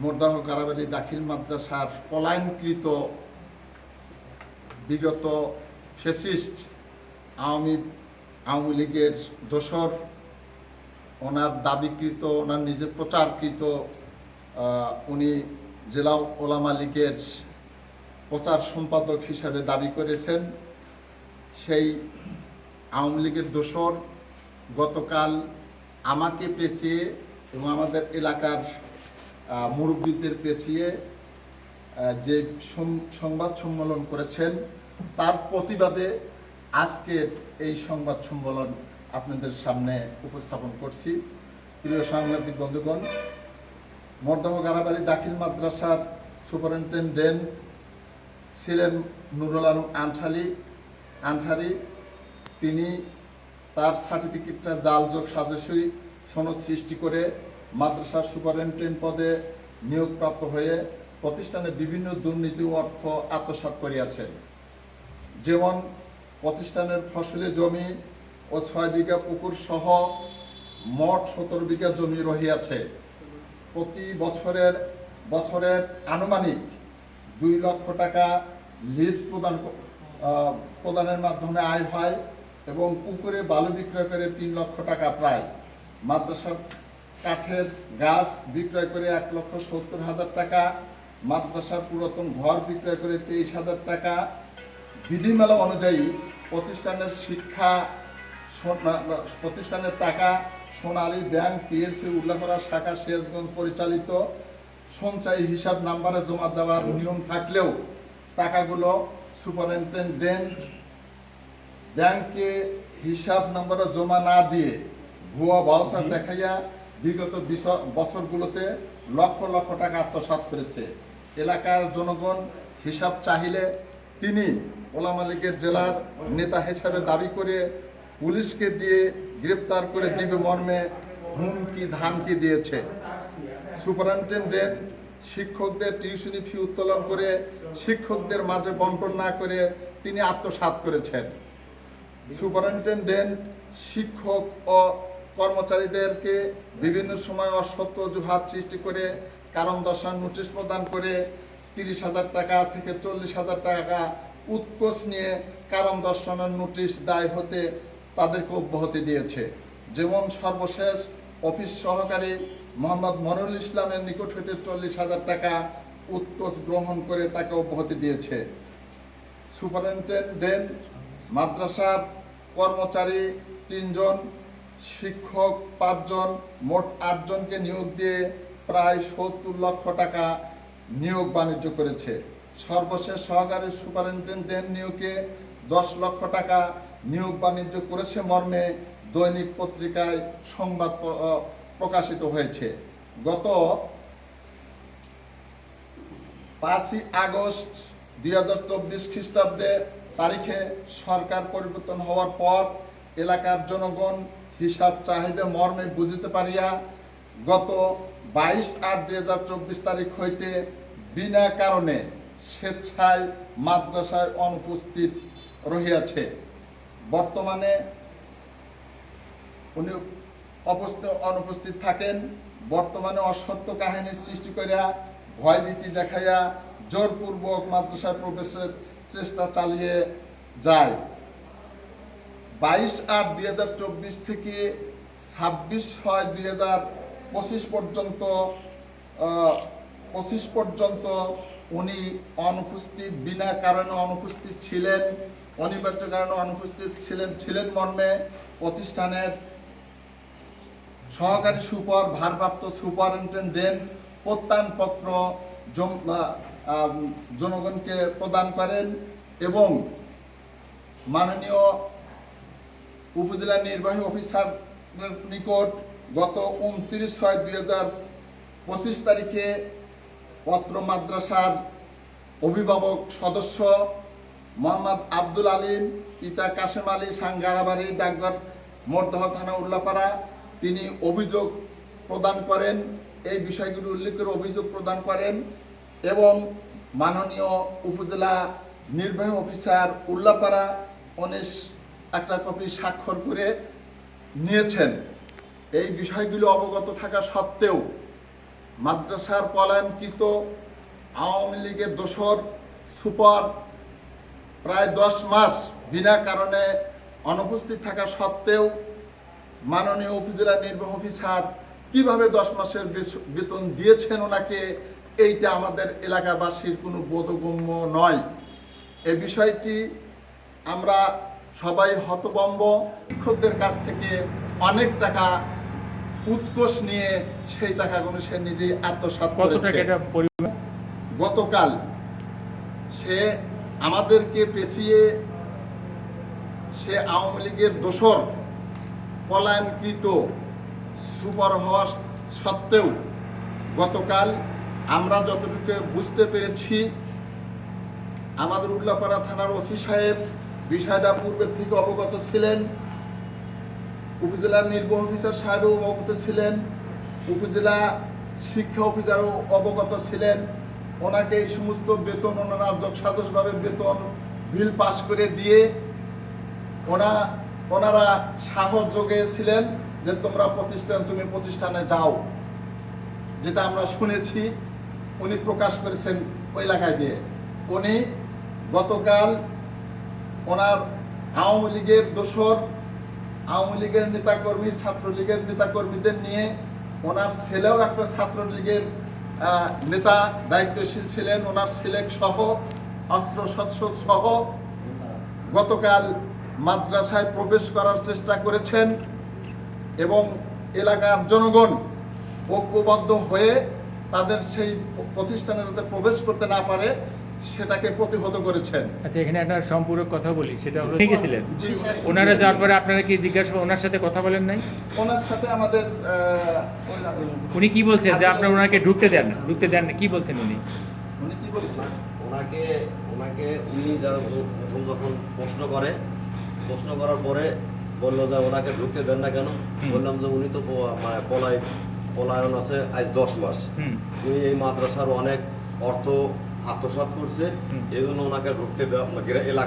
মোরদাহ গারাবাড়ি দাখিল মাদ্রাসার পলায়নকৃত বিগত ফেসিস্ট আওয়ামী আওয়ামী লীগের দোসর, ওনার দাবিকৃত, ওনার নিজের প্রচারকৃত উনি জেলা ওলামা লীগের প্রচার সম্পাদক হিসাবে দাবি করেছেন। সেই আওয়ামী লীগের দোসর গতকাল আমাকে পেঁচিয়ে এবং আমাদের এলাকার মুরব্বীদের পেঁচিয়ে যে সংবাদ সম্মেলন করেছেন, তার প্রতিবাদে আজকের এই সংবাদ সম্মেলন আপনাদের সামনে উপস্থাপন করছি। প্রিয় সাংবাদিক বন্ধুগণ, মর্দহ গারাবাড়ি দাখিল মাদ্রাসার সুপারিনটেন্ডেন্ট ছিলেন নুরুল আলম আনসারি আনসারি তিনি তার সার্টিফিকেটটা জালযোগ সাজস্বী সনদ সৃষ্টি করে মাদ্রাসার সুপারিনটেন্ডেন্ট পদে নিয়োগপ্রাপ্ত হয়ে প্রতিষ্ঠানে বিভিন্ন দুর্নীতি অর্থ আত্মসাৎ করিয়াছেন। যেমন প্রতিষ্ঠানের ফসলি জমি ও ছয় বিঘা পুকুর সহ মোট সতেরো বিঘা জমি রহিয়াছে। প্রতি বছরের বছরের আনুমানিক দুই লক্ষ টাকা লিজ প্রদান প্রদানের মাধ্যমে আয় হয় এবং পুকুরে বালু বিক্রয় করে তিন লক্ষ টাকা প্রায়। মাদ্রাসার কাঠের গাছ বিক্রয় করে এক লক্ষ সত্তর হাজার টাকা, মাদ্রাসার পুরাতন ঘর বিক্রয় করে তেইশ হাজার টাকা। বিধিমালা অনুযায়ী প্রতিষ্ঠানের শিক্ষা প্রতিষ্ঠানের টাকা সোনালী ব্যাংক পিএলসি উল্লাপাড়া শাখা শেষগঞ্জ পরিচালিত। সঞ্চয়ী হিসাব নাম্বারে জমা দেওয়ার নিয়ম থাকলেও টাকাগুলো সুপারিনটেন্ডেন্ট ব্যাংকে হিসাব নাম্বারে জমা না দিয়ে ভুয়া বাউসার দেখাইয়া বিগত বছরগুলোতে লক্ষ লক্ষ টাকা আত্মসাৎ করেছে। এলাকার জনগণ হিসাব চাহিলে তিনি ওলামা লীগের জেলার নেতা হিসাবে দাবি করে পুলিশকে দিয়ে গ্রেপ্তার করে দিবে মর্মে হুমকি, ধামকি দিয়েছে। সুপারিনটেন্ডেন্ট শিক্ষকদের টিউশনি ফি উত্তোলন করে শিক্ষকদের মাঝে বন্টন না করে তিনি আত্মসাৎ করেছেন। সুপারিনটেন্ডেন্ট শিক্ষক ও কর্মচারীদেরকে বিভিন্ন সময় অসত্য অজুহাত সৃষ্টি করে কারণ দর্শান নোটিশ প্রদান করে তিরিশ হাজার টাকা থেকে চল্লিশ হাজার টাকা উৎকোচ নিয়ে কারণ দর্শানোর নোটিশ দায় হতে তাদেরকে অব্যাহতি দিয়েছে। যেমন সর্বশেষ অফিস সহকারী মোহাম্মদ মনুল ইসলামের নিকট হতে চল্লিশ হাজার টাকা উৎকোচ গ্রহণ করে তাকে অব্যাহতি দিয়েছে। সুপারিনটেন্ডেন্ট, মাদ্রাসার কর্মচারী তিনজন শিক্ষক পাঁচজন, মোট আটজনকে নিয়োগ দিয়ে প্রায় সত্তর লক্ষ টাকা নিয়োগ বাণিজ্য করেছে। সর্বশেষ সহকারী সুপারিনটেন্ডেন্ট নিয়োগে দশ লক্ষ টাকা নিয়োগ বাণিজ্য করেছে মর্মে দৈনিক পত্রিকায় সংবাদ প্রকাশিত হয়েছে। গত পাঁচই আগস্ট দুই হাজার চব্বিশ খ্রিস্টাব্দে তারিখে সরকার পরিবর্তন হওয়ার পর এলাকার জনগণ হিসাব চাহিদা মর্মে বুঝিতে পারিয়া গত বাইশ আট দুই হাজার চব্বিশ তারিখ হইতে বিনা কারণে স্বেচ্ছায় মাদ্রাসায় অনুপস্থিত রহিয়াছে। বর্তমানে উনি অনুপস্থিত থাকেন। বর্তমানে অসত্য কাহিনীর সৃষ্টি করিয়া ভয়ভীতি দেখাইয়া জোরপূর্বক মাদ্রাসায় প্রবেশের চেষ্টা চালিয়ে যায়। বাইশ আট দুই হাজার চব্বিশ থেকে ছাব্বিশ ছয় দুই হাজার পঁচিশ পর্যন্ত পঁচিশ পর্যন্ত উনি অনুপস্থিত বিনা কারণে অনুপস্থিত ছিলেন অনিবার্য কারণে অনুপস্থিত ছিলেন ছিলেন মর্মে প্রতিষ্ঠানের সহকারী সুপার ভারপ্রাপ্ত সুপারিনটেন্ডেন্ট আম, জনগণকে প্রদান করেন এবং মাননীয় উপজেলা নির্বাহী অফিসার নিকট গত উনত্রিশ ছয় দুই হাজার পঁচিশ তারিখে পত্র মাদ্রাসার অভিভাবক সদস্য মোহাম্মদ আব্দুল আলিম, পিতা কাশেম আলী, সাঙ্গারাবাড়ি, ডাকঘর, মর্দহ থানা উল্লাপাড়া, তিনি অভিযোগ প্রদান করেন, এই বিষয়গুলি উল্লেখ করে অভিযোগ প্রদান করেন এবং মাননীয় উপজেলা নির্বাহী অফিসার উল্লাপাড়া, উনিশ একটা কপি স্বাক্ষর করে নিয়েছেন। এই বিষয়গুলো অবগত থাকা সত্ত্বেও মাদ্রাসার পলায়নকৃত আওয়ামী লীগের দোসর সুপার প্রায় দশ মাস বিনা কারণে অনুপস্থিত থাকা সত্ত্বেও মাননীয় উপজেলা নির্বাহী অফিসার কীভাবে দশ মাসের বেতন দিয়েছেন ওনাকে, এইটা আমাদের এলাকাবাসীর কোনো বোধগম্য নয়। এ বিষয়টি আমরা সবাই হতবম্ব। শিক্ষকদের কাছ থেকে অনেক টাকা উৎকোষ নিয়ে সেই টাকাগুলো সে নিজেই টাকা করেছে গতকাল সে আমাদেরকে পেছিয়ে সে আওয়ামী লীগের দোসর পলায়নকৃত সুপার হওয়ার সত্ত্বেও গতকাল আমরা যতটুকু বুঝতে পেরেছি আমাদের উল্লাপাড়া থানার ওসি সাহেব বিষয়টা পূর্বের থেকে অবগত ছিলেন। উপজেলার নির্বাহী অফিসার সাহেবও অবগত ছিলেন। উপজেলা শিক্ষা অফিসারও অবগত ছিলেন। ওনাকে এই সমস্ত বেতন ওনারা যৎসাজসভাবে বেতন বিল পাস করে দিয়ে ওনা, ওনারা সাহস যোগিয়েছিলেন যে তোমরা প্রতিষ্ঠান, তুমি প্রতিষ্ঠানে যাও। যেটা আমরা শুনেছি, উনি প্রকাশ করেছেন ওই এলাকায় দিয়ে উনি গতকাল ওনার আওয়ামী লীগের দোসর আওয়ামী লীগের নেতাকর্মী, ছাত্রলীগের নেতাকর্মীদের নিয়ে ওনার ছেলেও একটা ছাত্রলীগের নেতা দায়িত্বশীল ছিলেন। ওনার ছেলে সহ অস্ত্র শস্ত্র সহ গতকাল মাদ্রাসায় প্রবেশ করার চেষ্টা করেছেন এবং এলাকার জনগণ ঐক্যবদ্ধ হয়ে তাদের সেই প্রতিষ্ঠানে যাতে প্রবেশ করতে না পারে সেটাকে প্রতিহত করেছেন। আচ্ছা এখানে একটা সম্পূরক কথা বলি সেটা হলো গেছিলেন? ওনারা যাওয়ার পরে আপনারা কি জিজ্ঞাসা ওনার সাথে কথা বলেন নাই? ওনার সাথে আমাদের আহ, উনি কি বলছেন যে আপনারা ওনাকে ঢুকতে দেন না? ঢুকতে দেন না কি বলছেন উনি? উনি কি বলেছেন? ওনাকে ওনাকে উনি যারা প্রথম যখন প্রশ্ন করে প্রশ্ন করার পরে বলল যে ওনাকে ঢুকতে দেন না কেন? বললাম যে উনি তো মানে পলায় পলায়ন আছে আজ দশ মাস। উনি এই মাদ্রাসার অনেক অর্থ আত্মসাৎ করছে। এই জন্য ওনাকে ঢুকতে দেওয়া এলাকা